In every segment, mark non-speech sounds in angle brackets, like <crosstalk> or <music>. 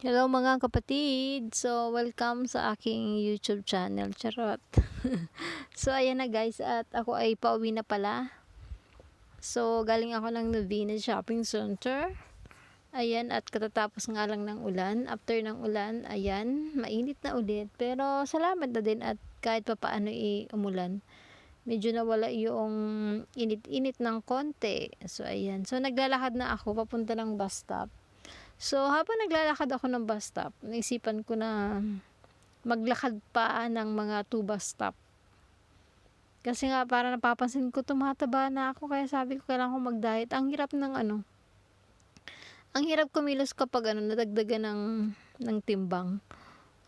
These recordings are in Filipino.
Hello mga kapatid! So, welcome sa aking YouTube channel. Charot! <laughs> so, ayan na guys. At ako ay pauwi na pala. So, galing ako ng Novena Shopping Center. Ayan, at katatapos nga lang ng ulan. After ng ulan, ayan, mainit na ulit. Pero, salamat na din at kahit pa paano i-umulan. Medyo nawala yung init-init ng konti. So, ayan. So, naglalakad na ako papunta ng bus stop. So, habang naglalakad ako ng bus stop, naisipan ko na maglakad pa ng mga two bus stop. Kasi nga, para napapansin ko, tumataba na ako. Kaya sabi ko, kailangan ko mag-diet. Ang hirap ng ano, ang hirap kumilos kapag ano, nadagdagan ng, ng timbang.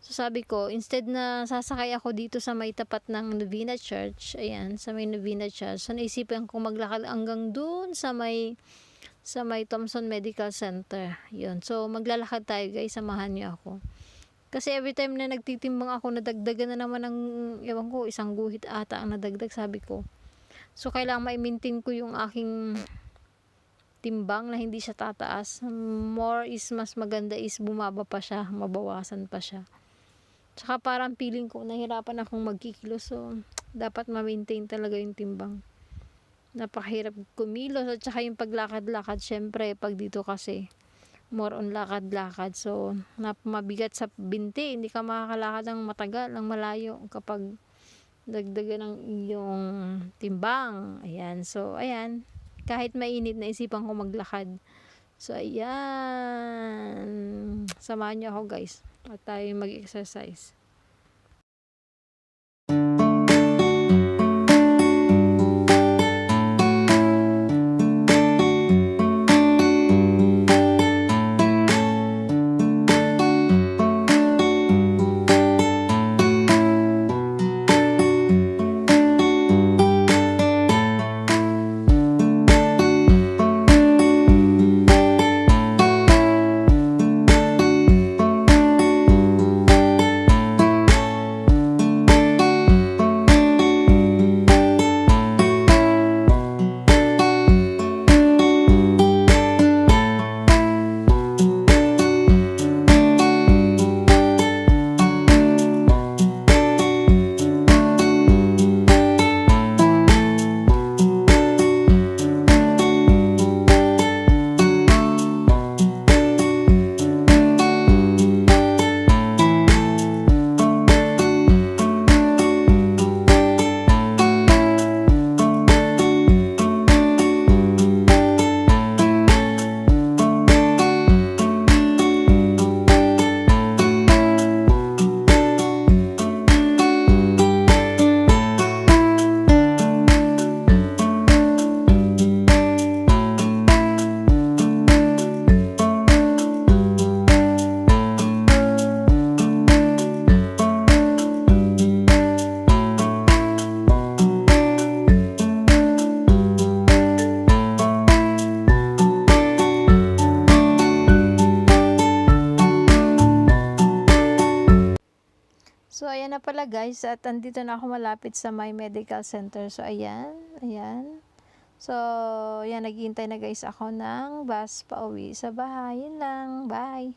So, sabi ko, instead na sasakay ako dito sa may tapat ng Novena Church, ayan, sa may Novena Church, so naisipan ko maglakad hanggang dun sa may sa may Thompson Medical Center. Yun. So, maglalakad tayo guys. Samahan niyo ako. Kasi every time na nagtitimbang ako, nadagdagan na naman ng, ewan ko, isang guhit ata ang nadagdag, sabi ko. So, kailangan ma-maintain ko yung aking timbang na hindi siya tataas. More is mas maganda is bumaba pa siya, mabawasan pa siya. Tsaka parang feeling ko, nahirapan akong magkikilo. So, dapat ma-maintain talaga yung timbang napakahirap kumilos at saka yung paglakad-lakad syempre pag dito kasi more on lakad-lakad. So mabigat sa binti hindi ka makakalakad ng matagal ng malayo kapag dagdagan ng iyong timbang. Ayan so ayan. Kahit mainit na isipan ko maglakad. So ayan. Samahan niyo ako guys at tayo mag-exercise So, ayan na pala guys. At andito na ako malapit sa my medical center. So, ayan. Ayan. So, ayan. Naghihintay na guys ako ng bus pa uwi sa bahay. Lang. Bye.